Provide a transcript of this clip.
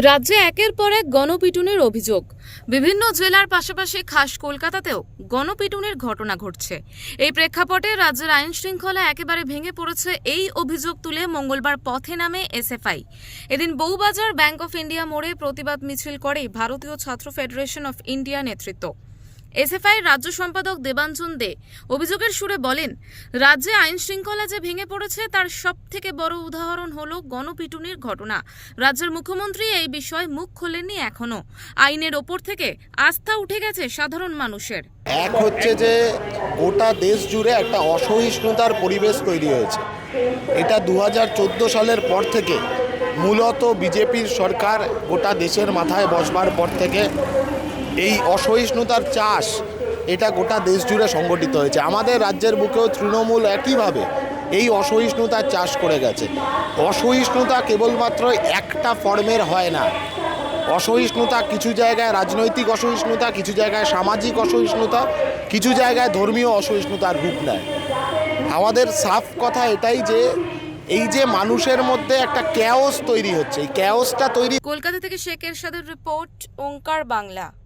রাজ্যে একের পর এক গণপিটুনের অভিযোগ। বিভিন্ন জেলার পাশাপাশি খাস কলকাতাতেও গণপিটুনের ঘটনা ঘটছে। এই প্রেক্ষাপটে রাজ্যের আইন শৃঙ্খলা একেবারে ভেঙে পড়েছে এই অভিযোগ তুলে মঙ্গলবার পথে নামে এসএফআই। এদিন বউবাজার ব্যাংক অফ ইন্ডিয়া মোড়ে প্রতিবাদ মিছিল করে ভারতীয় ছাত্র ফেডারেশন অফ ইন্ডিয়া নেতৃত্ব। এসএফআই রাজ্য সম্পাদক দেবাঞ্জন দে অভিযোগের সুরে বলেন, রাজ্যে আইন শৃঙ্খলা যে ভেঙে পড়েছে তার সব থেকে বড় উদাহরণ হলো গণপিটুনির ঘটনা। রাজ্যের মুখ্যমন্ত্রী এই বিষয়ে মুখ খোলেননি এখনও। আইনের ওপর থেকে আস্থা উঠে গেছে সাধারণ মানুষের। এক হচ্ছে যে গোটা দেশ জুড়ে একটা অসহিষ্ণুতার পরিবেশ তৈরি হয়েছে। এটা দু হাজার চোদ্দ সালের পর থেকে মূলত বিজেপির সরকার গোটা দেশের মাথায় বসবার পর থেকে এই অসহিষ্ণুতার চাষ, এটা গোটা দেশ জুড়ে সংগঠিত হয়েছে। আমাদের রাজ্যের বুকেও তৃণমূল একইভাবে এই অসহিষ্ণুতার চাষ করে গেছে। অসহিষ্ণুতা কেবলমাত্র একটা ফর্মের হয় না। অসহিষ্ণুতা কিছু জায়গায় রাজনৈতিক অসহিষ্ণুতা, কিছু জায়গায় সামাজিক অসহিষ্ণুতা, কিছু জায়গায় ধর্মীয় অসহিষ্ণুতার রূপ নেয়। আমাদের সাফ কথা এটাই যে, এই যে মানুষের মধ্যে একটা ক্যাওস তৈরি হচ্ছে, এই ক্যাওসটা তৈরি কলকাতা থেকে শেখ এরশাদের রিপোর্ট, ওঙ্কার বাংলা।